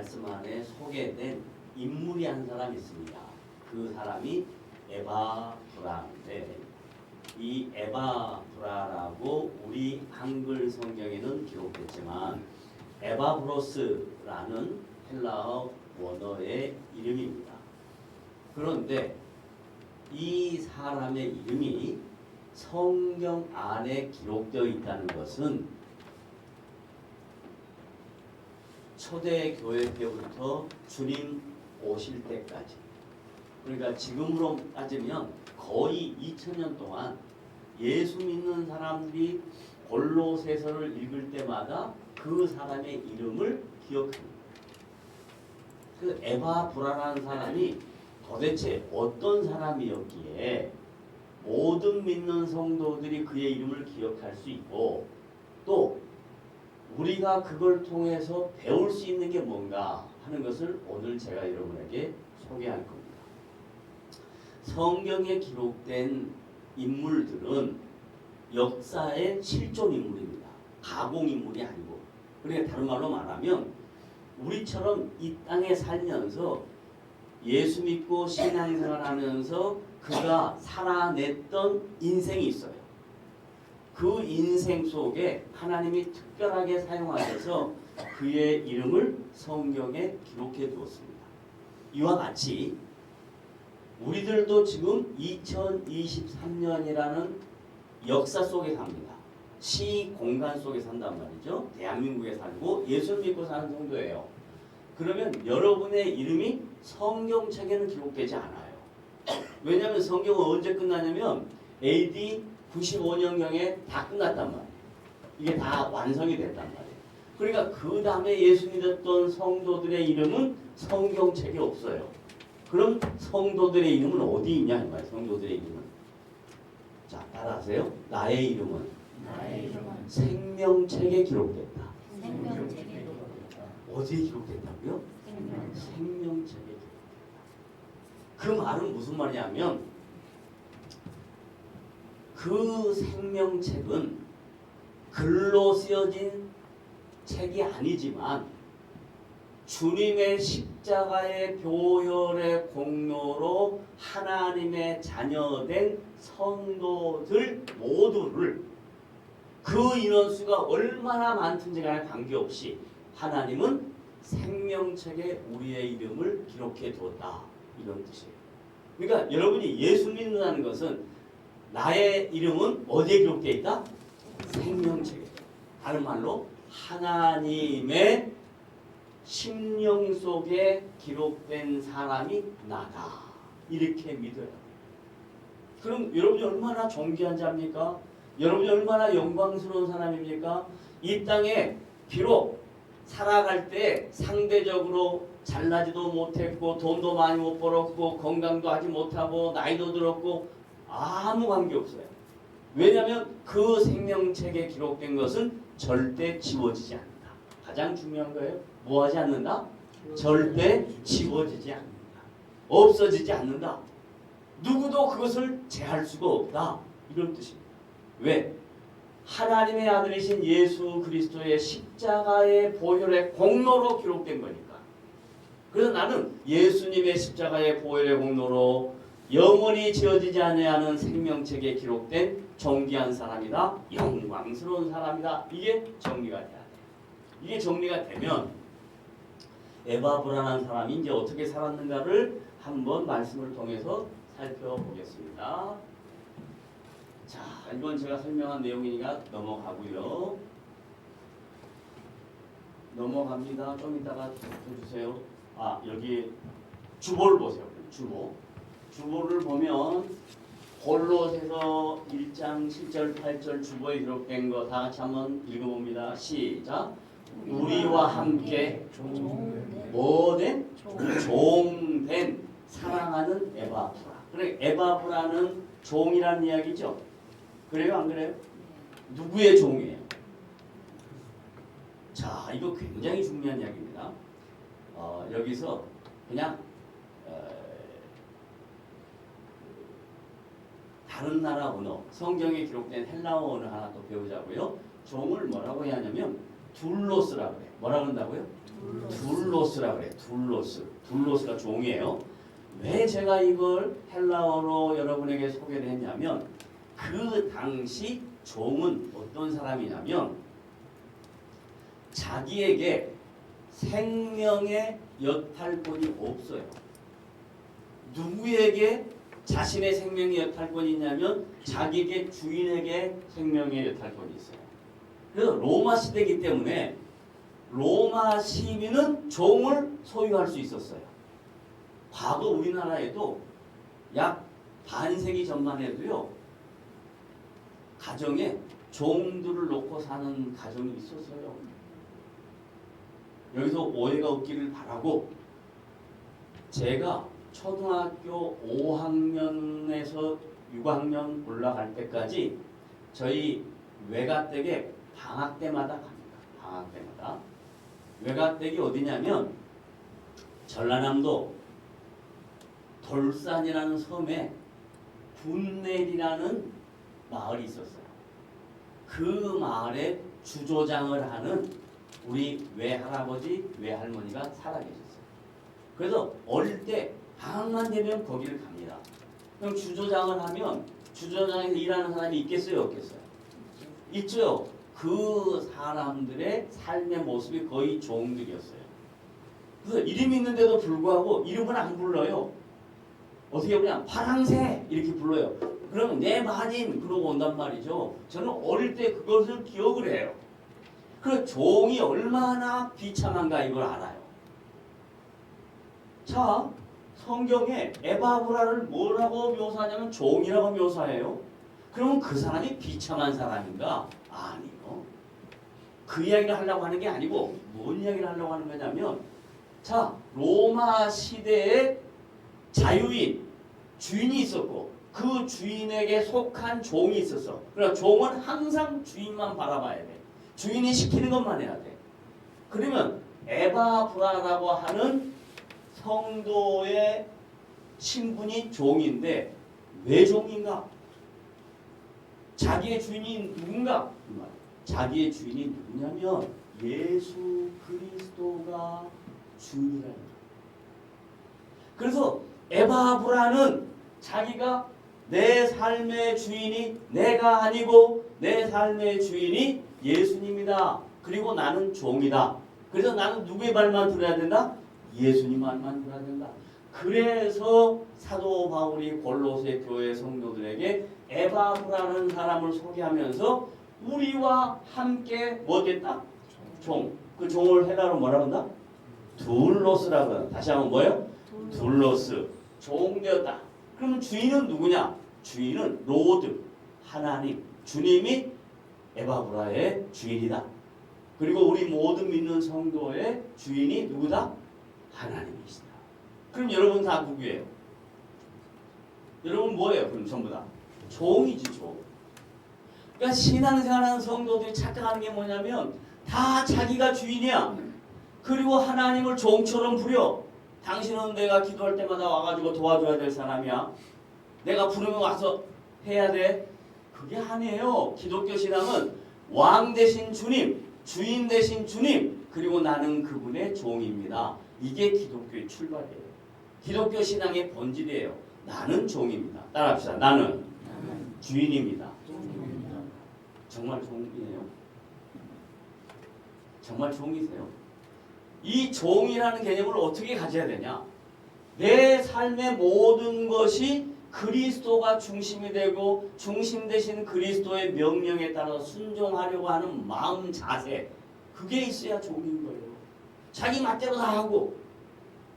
말씀 안에 소개된 인물이 한 사람 있습니다. 그 사람이 에바 브라인데 이 에바 브라라고 우리 한글 성경에는 기록됐지만 에바브로스라는 헬라어 원어의 이름입니다. 그런데 이 사람의 이름이 성경 안에 기록되어 있다는 것은 초대 교회 때부터 주님 오실 때까지 그러니까 지금으로 따지면 거의 2000년 동안 예수 믿는 사람들이 골로새서를 읽을 때마다 그 사람의 이름을 기억합니다. 그 에바브라라는 사람이 도대체 어떤 사람이었기에 모든 믿는 성도들이 그의 이름을 기억할 수 있고 또 우리가 그걸 통해서 배울 수 있는 게 뭔가 하는 것을 오늘 제가 여러분에게 소개할 겁니다. 성경에 기록된 인물들은 역사의 실존 인물입니다. 가공 인물이 아니고. 그러니까 다른 말로 말하면 우리처럼 이 땅에 살면서 예수 믿고 신앙생활 하면서 그가 살아냈던 인생이 있어요. 그 인생 속에 하나님이 특별하게 사용하셔서 그의 이름을 성경에 기록해 두었습니다. 이와 같이 우리들도 지금 2023년이라는 역사 속에 삽니다. 시 공간 속에 산단 말이죠. 대한민국에 살고 예수 믿고 사는 성도예요. 그러면 여러분의 이름이 성경책에는 기록되지 않아요. 왜냐하면 성경은 언제 끝나냐면 AD 95년경에 다 끝났단 말이에요. 이게 다 완성이 됐단 말이에요. 그러니까 그 다음에 예수 믿었던 성도들의 이름은 성경책에 없어요. 그럼 성도들의 이름은 어디 있냐 이 말이에요. 성도들의 이름은. 자, 따라하세요. 나의 이름은 나의 이름은 생명책에 기록됐다. 생명책에 어디에 기록됐다고요? 생명책 생명책에 기록됐다. 그 말은 무슨 말이냐면 그 생명책은 글로 쓰여진 책이 아니지만 주님의 십자가의 교혈의 공로로 하나님의 자녀된 성도들 모두를 그 인원수가 얼마나 많든지 간에 관계없이 하나님은 생명책에 우리의 이름을 기록해 두었다. 이런 뜻이에요. 그러니까 여러분이 예수 믿는다는 것은 나의 이름은 어디에 기록되어 있다? 생명책에. 다른 말로 하나님의 심령 속에 기록된 사람이 나다. 이렇게 믿어요. 그럼 여러분이 얼마나 존귀한 자입니까? 여러분이 얼마나 영광스러운 사람입니까? 이 땅에 비록 살아갈 때 상대적으로 잘나지도 못했고 돈도 많이 못 벌었고 건강도 하지 못하고 나이도 들었고 아무 관계 없어요. 왜냐하면 그 생명책에 기록된 것은 절대 지워지지 않는다. 가장 중요한 거예요. 뭐 하지 않는다? 절대 지워지지 않는다. 없어지지 않는다. 누구도 그것을 제할 수가 없다. 이런 뜻입니다. 왜? 하나님의 아들이신 예수 그리스도의 십자가의 보혈의 공로로 기록된 거니까. 그래서 나는 예수님의 십자가의 보혈의 공로로 영원히 지어지지 아니하는 생명책에 기록된 존귀한 사람이다. 영광스러운 사람이다. 이게 정리가 돼야 돼. 이게 정리가 되면 에바브라는 사람이 이제 어떻게 살았는가를 한번 말씀을 통해서 살펴보겠습니다. 자, 이건 제가 설명한 내용이니까 넘어가고요. 넘어갑니다. 좀 이따가 해주세요. 아, 여기 주보를 보세요. 주보. 주보를 보면 골로새서 1장 7절 8절 주보에 기록된 거 다 같이 한번 읽어봅니다. 시작. 우리와 함께 뭐된 종된 사랑하는 에바브라. 그래 에바브라는 종이라는 이야기죠. 그래요 안 그래요? 누구의 종이에요? 자 이거 굉장히 중요한 이야기입니다. 어, 여기서 그냥 어, 다른 나라 언어, 성경에 기록된 헬라어 언어 하나 또 배우자고요. 종을 뭐라고 해야 하냐면 둘로스라고 그래. 뭐라고 한다고요? 둘로스라 그래. 둘로스. 둘로스가 종이에요. 왜 제가 이걸 헬라어로 여러분에게 소개를 했냐면 그 당시 종은 어떤 사람이냐면 자기에게 생명의 여탈권이 없어요. 누구에게 자신의 생명의 여탈권이 있냐면 자기에게 주인에게 생명의 여탈권이 있어요. 그래서 로마 시대이기 때문에 로마 시민은 종을 소유할 수 있었어요. 과거 우리나라에도 약 반세기 전만 해도요. 가정에 종들을 놓고 사는 가정이 있었어요. 여기서 오해가 없기를 바라고 제가 초등학교 5학년에서 6학년 올라갈 때까지 저희 외가댁에 방학 때마다 갑니다. 방학 때마다. 외가댁이 어디냐면 전라남도 돌산이라는 섬에 분내리라는 마을이 있었어요. 그 마을에 주조장을 하는 우리 외할아버지, 외할머니가 살아 계셨어요. 그래서 어릴 때 방학만 되면 거기를 갑니다. 그럼 주조장을 하면 주조장에서 일하는 사람이 있겠어요, 없겠어요? 있죠. 그 사람들의 삶의 모습이 거의 종들이었어요. 그래서 이름이 있는데도 불구하고 이름을 안 불러요. 어떻게 보냐 파랑새 이렇게 불러요. 그러면 내 마님 그러고 온단 말이죠. 저는 어릴 때 그것을 기억을 해요. 그 종이 얼마나 비참한가 이걸 알아요. 자, 성경에 에바브라를 뭐라고 묘사하냐면 종이라고 묘사해요. 그러면 그 사람이 비참한 사람인가? 아니요. 그 이야기를 하려고 하는 게 아니고 뭔 이야기를 하려고 하는 거냐면 자, 로마 시대에 자유인 주인이 있었고 그 주인에게 속한 종이 있었어. 그러나 종은 항상 주인만 바라봐야 돼. 주인이 시키는 것만 해야 돼. 그러면 에바브라라고 하는 성도의 신분이 종인데 왜 종인가? 자기의 주인이 누군가? 자기의 주인이 누구냐면 예수 그리스도가 주인이라는. 그래서 에바브라는 자기가 내 삶의 주인이 내가 아니고 내 삶의 주인이 예수님이다. 그리고 나는 종이다. 그래서 나는 누구의 말만 들어야 된다? 예수님 말만 들어야 된다. 그래서 사도 바울이 골로새 교회 성도들에게 에바브라는 사람을 소개하면서 우리와 함께 뭐 됐다? 종. 그 종을 헬라로 뭐라 한다? 둘로스라고 한다. 다시 한번 뭐예요? 둘로스. 종되었다. 그러면 주인은 누구냐? 주인은 로드. 하나님. 주님이 에바브라의 주인이다. 그리고 우리 모든 믿는 성도의 주인이 누구다? 하나님이시다. 그럼 여러분 다 누구예요? 여러분 뭐예요? 그럼 전부 다 종이지 종. 그러니까 신앙생활하는 성도들이 착각하는 게 뭐냐면 다 자기가 주인이야. 그리고 하나님을 종처럼 부려. 당신은 내가 기도할 때마다 와가지고 도와줘야 될 사람이야. 내가 부르면 와서 해야 돼. 그게 아니에요. 기독교 신앙은 왕 대신 주님, 주인 대신 주님, 그리고 나는 그분의 종입니다. 이게 기독교의 출발이에요. 기독교 신앙의 본질이에요. 나는 종입니다. 따라합시다. 나는 주인입니다. 정말 종이에요. 정말 종이세요. 이 종이라는 개념을 어떻게 가져야 되냐? 내 삶의 모든 것이 그리스도가 중심이 되고 중심 되신 그리스도의 명령에 따라 순종하려고 하는 마음 자세 그게 있어야 종인 거예요. 자기 맛대로 다 하고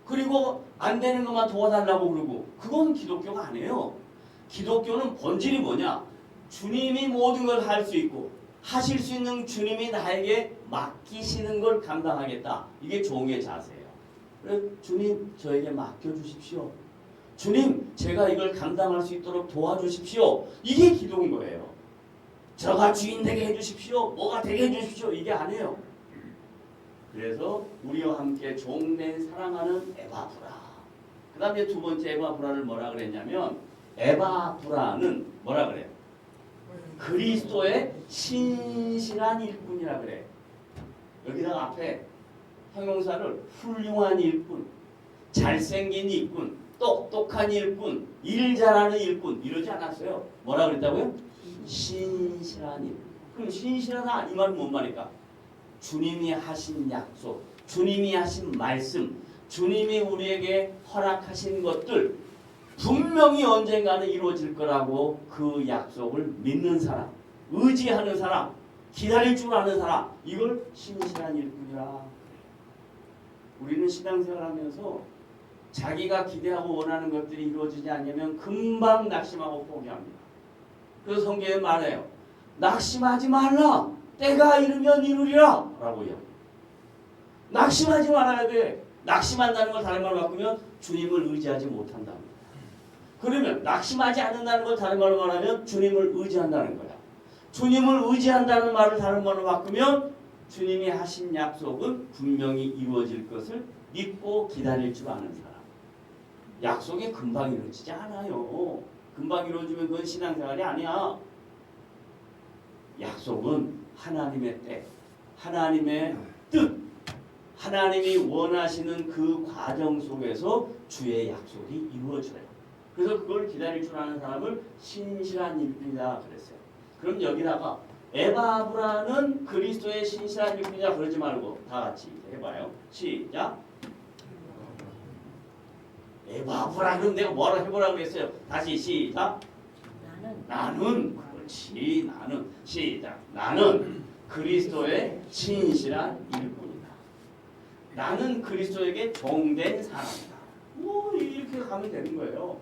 그리고 안 되는 것만 도와달라고 그러고 그건 기독교가 아니에요. 기독교는 본질이 뭐냐? 주님이 모든 걸 할 수 있고 하실 수 있는 주님이 나에게 맡기시는 걸 감당하겠다. 이게 종의 자세예요. 그래 주님 저에게 맡겨 주십시오. 주님 제가 이걸 감당할 수 있도록 도와주십시오. 이게 기도인 거예요. 저가 주인 되게 해주십시오. 뭐가 되게 해주십시오. 이게 아니에요. 그래서 우리와 함께 종된 사랑하는 에바브라. 그 다음에 두 번째 에바브라를 뭐라 그랬냐면 에바브라는 뭐라 그래요? 그리스도의 신실한 일꾼이라 그래. 여기다가 앞에 형용사를 훌륭한 일꾼, 잘생긴 일꾼, 똑똑한 일꾼, 일 잘하는 일꾼 이러지 않았어요. 뭐라 그랬다고요? 신실한 일. 그럼 신실하다 이 말은 뭔 말일까? 주님이 하신 약속, 주님이 하신 말씀, 주님이 우리에게 허락하신 것들 분명히 언젠가는 이루어질 거라고 그 약속을 믿는 사람, 의지하는 사람, 기다릴 줄 아는 사람, 이걸 신실한 일꾼이라. 우리는 신앙생활하면서 자기가 기대하고 원하는 것들이 이루어지지 않으면 금방 낙심하고 포기합니다. 그래서 성경에 말해요. 낙심하지 말라. 때가 이르면 이루리라. 라고요. 낙심하지 말아야 돼. 낙심한다는 걸 다른 말로 바꾸면 주님을 의지하지 못한답니다. 그러면 낙심하지 않는다는 걸 다른 말로 말하면 주님을 의지한다는 거야. 주님을 의지한다는 말을 다른 말로 바꾸면 주님이 하신 약속은 분명히 이루어질 것을 믿고 기다릴 줄 아는 사람. 약속이 금방 이루어지지 않아요. 금방 이루어지면 그건 신앙생활이 아니야. 약속은 하나님의 때, 하나님의 뜻, 하나님이 원하시는 그 과정 속에서 주의 약속이 이루어져요. 그래서 그걸 기다릴 줄 아는 사람을 신실한 일꾼이다 그랬어요. 그럼 여기다가 에바브라는 그리스도의 신실한 일꾼이다 그러지 말고 다 같이 해봐요. 시작. 에바브라는 내가 뭐라 해보라고 그랬어요. 다시 시작. 나는 나는 그렇지 나는 시작. 나는 그리스도의 신실한 일꾼이다. 나는 그리스도에게 종된 사람이다. 뭐 이렇게 가면 되는 거예요.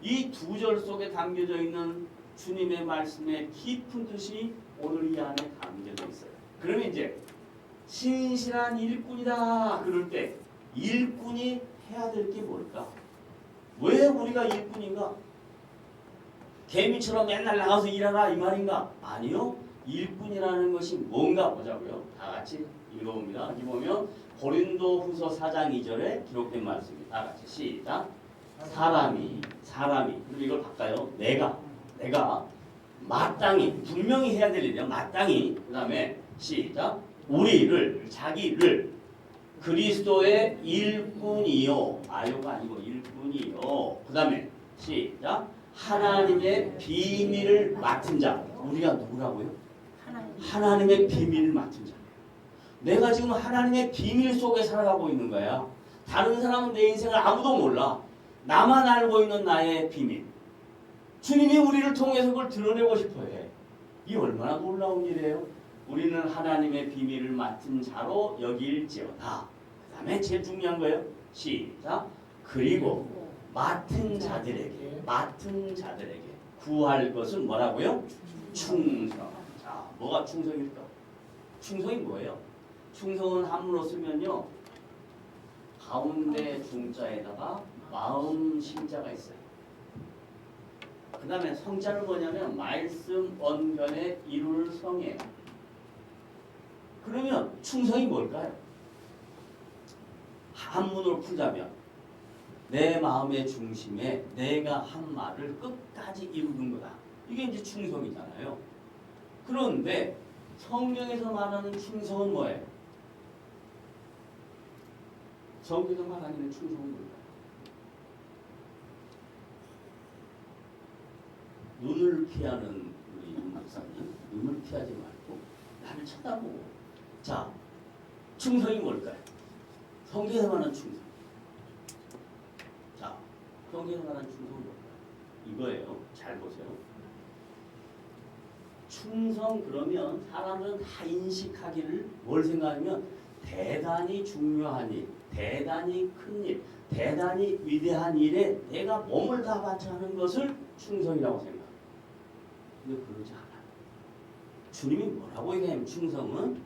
이 두 절 속에 담겨져 있는 주님의 말씀의 깊은 뜻이 오늘 이 안에 담겨져 있어요. 그러면 이제 신실한 일꾼이다 그럴 때 일꾼이 해야 될 게 뭘까? 왜 우리가 일꾼인가 개미처럼 맨날 나가서 일하라 이 말인가? 아니요. 일꾼이라는 것이 뭔가 보자고요. 다 같이 읽어봅니다. 여기 보면 고린도 후서 4장 2절에 기록된 말씀입니다. 다 같이 시작. 사람이 사람이 그럼 이걸 바꿔요. 내가 내가 마땅히 분명히 해야 될 일이야. 마땅히 그 다음에 시작. 우리를 자기를 그리스도의 일꾼이요 아요가 아니고 일꾼이요. 그 다음에 시작. 하나님의 비밀을 맡은 자. 우리가 누구라고요? 하나님 하나님의 비밀을 맡은 자. 내가 지금 하나님의 비밀 속에 살아가고 있는 거야. 다른 사람은 내 인생을 아무도 몰라. 나만 알고 있는 나의 비밀. 주님이 우리를 통해서 그걸 드러내고 싶어 해. 이 얼마나 놀라운 일이에요. 우리는 하나님의 비밀을 맡은 자로 여길지어다. 그 다음에 제일 중요한 거예요. 시작. 그리고 맡은 자들에게 맡은 자들에게 구할 것은 뭐라고요? 충성. 자, 뭐가 충성일까? 충성이 뭐예요? 충성은 한문으로 쓰면요. 가운데 중자에다가 마음 심자가 있어요. 그 다음에 성자는 뭐냐면 말씀 언변에 이룰 성이에요. 그러면 충성이 뭘까요? 한문으로 풀자면 내 마음의 중심에 내가 한 말을 끝까지 이루는 거다. 이게 이제 충성이잖아요. 그런데 성경에서 말하는 충성은 뭐예요? 성경에서 말하는 충성은 뭘까요? 눈을 피하는 우리 윤 목사님, 눈을 피하지 말고 나를 쳐다보고. 자, 충성이 뭘까요? 성경에서 말하는 충성. 말하는 충성은 뭘까요? 이거예요. 잘 보세요. 충성 그러면 사람들은 다 인식하기를 뭘 생각하면 대단히 중요한 일, 대단히 큰 일, 대단히 위대한 일에 내가 몸을 다 바쳐 하는 것을 충성이라고 생각합니다. 근데 그러지 않아요. 주님이 뭐라고 얘기하면 충성은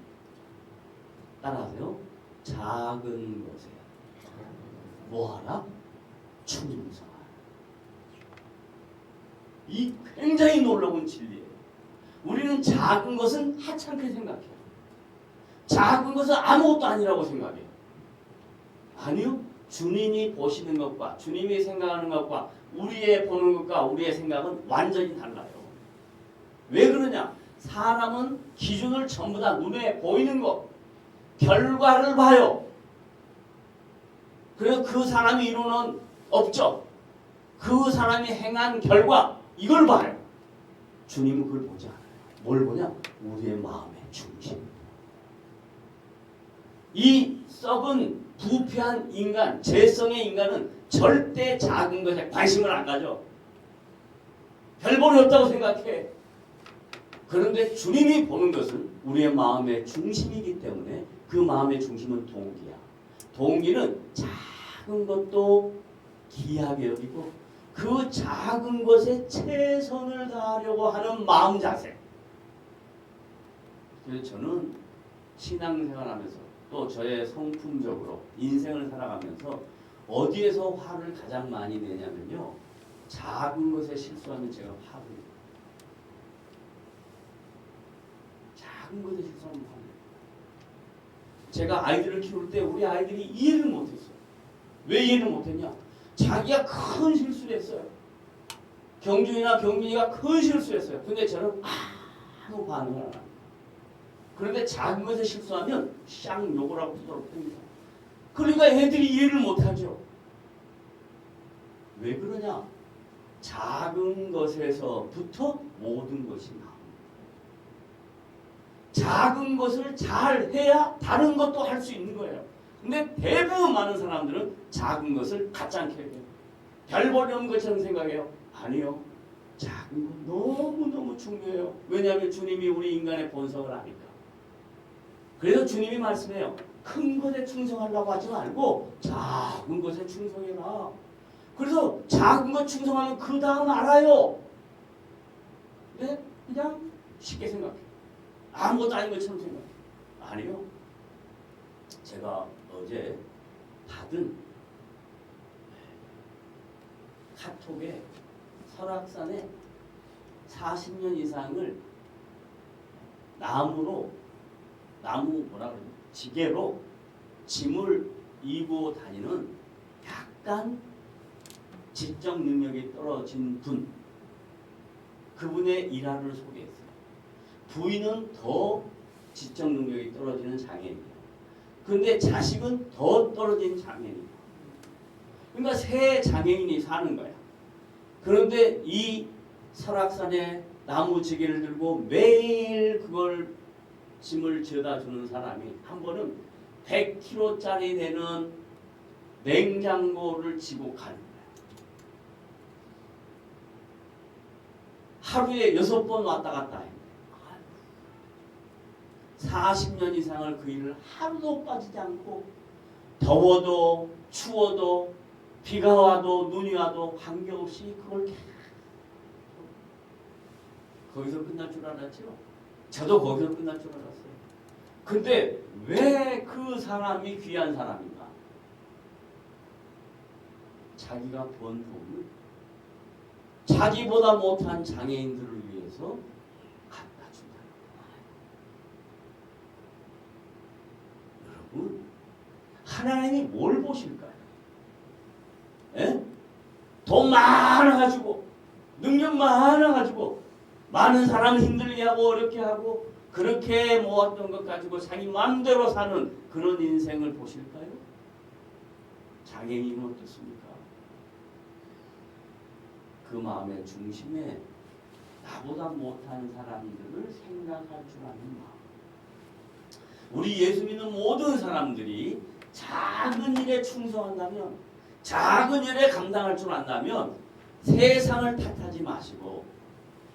따라하세요. 작은 것에 뭐하라? 충성하라. 이 굉장히 놀라운 진리예요. 우리는 작은 것은 하찮게 생각해요. 작은 것은 아무것도 아니라고 생각해요. 아니요. 주님이 보시는 것과 주님이 생각하는 것과 우리의 보는 것과 우리의 생각은 완전히 달라요. 왜 그러냐? 사람은 기준을 전부 다 눈에 보이는 것, 결과를 봐요. 그래서 그 사람이 이루는 업적, 그 사람이 행한 결과, 이걸 봐요. 주님은 그걸 보지 않아요. 뭘 보냐? 우리의 마음의 중심. 이 썩은 부패한 인간, 재성의 인간은 절대 작은 것에 관심을 안 가져. 별 볼이 없다고 생각해. 그런데 주님이 보는 것은 우리의 마음의 중심이기 때문에 그 마음의 중심은 동기야. 동기는 작은 것도 귀하게 여기고 그 작은 것에 최선을 다하려고 하는 마음 자세. 그래서 저는 신앙생활하면서 또 저의 성품적으로 인생을 살아가면서 어디에서 화를 가장 많이 내냐면요. 작은 것에 실수하면 제가 화를 내요. 작은 것에 실수하면 화를 내요. 제가 아이들을 키울 때 우리 아이들이 이해를 못했어요. 왜 이해를 못했냐? 자기가 큰 실수를 했어요. 경준이나 경민이가 큰 실수를 했어요. 근데 저는 아무 반응을 안 합니다. 그런데 작은 것에 실수하면 샹 욕을 하고 두도록 합니다. 그러니까 애들이 이해를 못하죠. 왜 그러냐? 작은 것에서부터 모든 것이 나옵니다. 작은 것을 잘 해야 다른 것도 할 수 있는 거예요. 근데 대부분 많은 사람들은 작은 것을 가짜게 해요. 별 없는 것처럼 생각해요. 아니요. 작은 건 너무너무 중요해요. 왜냐하면 주님이 우리 인간의 본성을 아니까. 그래서 주님이 말씀해요. 큰 것에 충성하려고 하지 말고 작은 것에 충성해라. 그래서 작은 것 충성하면 그 다음 알아요. 근데 그냥 쉽게 생각해. 아무것도 아닌 것처럼 생각해. 아니요. 제가 어제 받은 카톡에 설악산에 40년 이상을 나무로 나무 뭐라 그러지? 지게로 짐을 이고 다니는 약간 지적 능력이 떨어진 분 그분의 일화를 소개했어요. 부인은 더 지적 능력이 떨어지는 장애인이에요. 근데 자식은 더 떨어진 장애인이에요. 그러니까 세 장애인이 사는 거야. 그런데 이 설악산에 나무 지게를 들고 매일 그걸 짐을 지어다 주는 사람이 한 번은 100kg짜리 되는 냉장고를 지고 가는 거야. 하루에 여섯 번 왔다 갔다 해. 40년 이상을 그 일을 하루도 빠지지 않고 더워도 추워도 비가 와도 눈이 와도 관계없이 그걸 계속 거기서 끝날 줄 알았죠. 저도 거기서 끝날 줄 알았어요. 근데 왜 그 사람이 귀한 사람인가? 자기가 번 돈을 자기보다 못한 장애인들을 위해서 갖다 준다. 여러분, 하나님이 뭘 보실까요? 예? 돈 많아가지고 능력 많아가지고 많은 사람 힘들게 하고 어렵게 하고 그렇게 모았던 것 가지고 자기 마음대로 사는 그런 인생을 보실까요? 장애인은 어떻습니까? 그 마음의 중심에 나보다 못한 사람들을 생각할 줄 아는 마음. 우리 예수 믿는 모든 사람들이 작은 일에 충성한다면, 작은 일에 감당할 줄 안다면 세상을 탓하지 마시고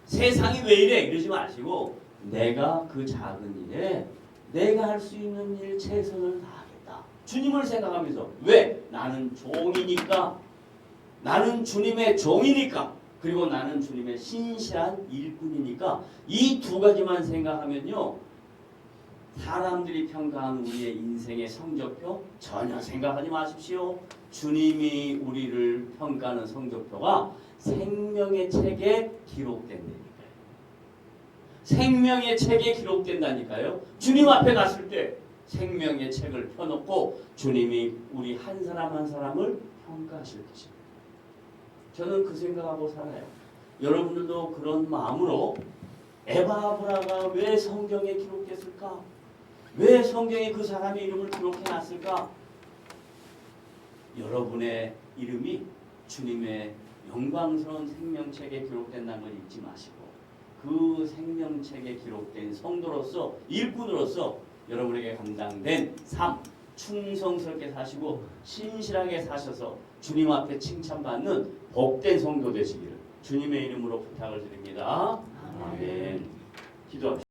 세상이 왜 이래 이러지 마시고 내가 그 작은 일에 내가 할 수 있는 일 최선을 다하겠다. 주님을 생각하면서. 왜? 나는 종이니까. 나는 주님의 종이니까. 그리고 나는 주님의 신실한 일꾼이니까. 이 두 가지만 생각하면요 사람들이 평가하는 우리의 인생의 성적표 전혀 생각하지 마십시오. 주님이 우리를 평가하는 성적표가 생명의 책에 기록된다니까요. 생명의 책에 기록된다니까요. 주님 앞에 갔을 때 생명의 책을 펴놓고 주님이 우리 한 사람 한 사람을 평가하실 것입니다. 저는 그 생각하고 살아요. 여러분들도 그런 마음으로 에바브라가 왜 성경에 기록됐을까? 왜 성경에 그 사람의 이름을 기록해 놨을까? 여러분의 이름이 주님의 영광스러운 생명책에 기록된다는 걸 잊지 마시고 그 생명책에 기록된 성도로서 일꾼으로서 여러분에게 감당된 삶 충성스럽게 사시고 신실하게 사셔서 주님 앞에 칭찬받는 복된 성도 되시기를 주님의 이름으로 부탁을 드립니다. 아멘. 기도합시다.